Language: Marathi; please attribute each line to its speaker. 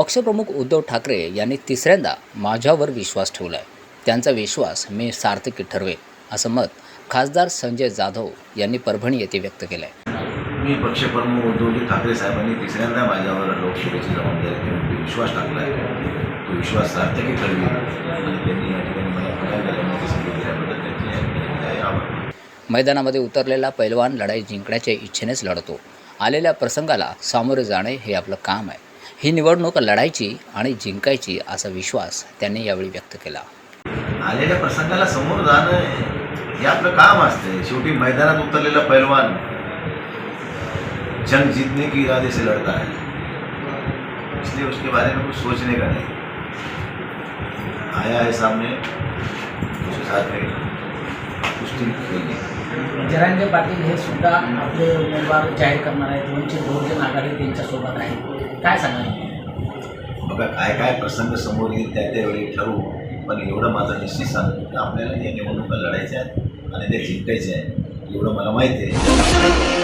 Speaker 1: पक्षप्रमुख उद्धव ठाकरे यांनी तिसऱ्यांदा माझ्यावर विश्वास ठेवला आहे त्यांचा विश्वास मी सार्थकी ठरवेल असं मत खासदार संजय जाधव यांनी परभणी येथे व्यक्त केलं आहे
Speaker 2: मी पक्षप्रमुख उद्धवजी ठाकरे साहेबांनी तिसऱ्यांदा माझ्यावर लोकसेवेची जबाबदारी घेऊन विश्वास टाकला आहे तो विश्वास सार्थकी ठरवी आणि त्यांनी या ठिकाणी मला दिल्याबद्दल त्यांचे
Speaker 1: मैदानामध्ये उतरलेला पैलवान लढाई जिंकण्याच्या इच्छेनेच लढतो. आलेल्या प्रसंगाला सामोरे जाणे हे आपलं काम आहे. ही निवडणूक लढायची आणि जिंकायची असा विश्वास त्यांनी यावेळी व्यक्त केला.
Speaker 2: आलेल्या प्रसंगाला समोर जाणं हे आपलं काम असते शेवटी मैदानात उतरलेला पैलवान जंग जीतने की इरादे से लड़ता है. इसलिए उसके बारे में कुछ सोचने का नहीं। आया है सामने उसके साथ में कुश्ती खेलनी
Speaker 3: जरांगे पाटील हे सुद्धा आपले उमेदवार जाहीर करणार आहेत. वंचित बहुजन आघाडी त्यांच्यासोबत आहे काय सांगाल?
Speaker 2: बघा काय काय प्रसंग समोर येईल त्या त्यावेळी ठरवू. पण एवढं माझं निश्चित सांगतो की आपल्याला या निवडणुका लढायच्या आहेत आणि त्या जिंकायच्या आहेत. एवढं मला माहिती आहे.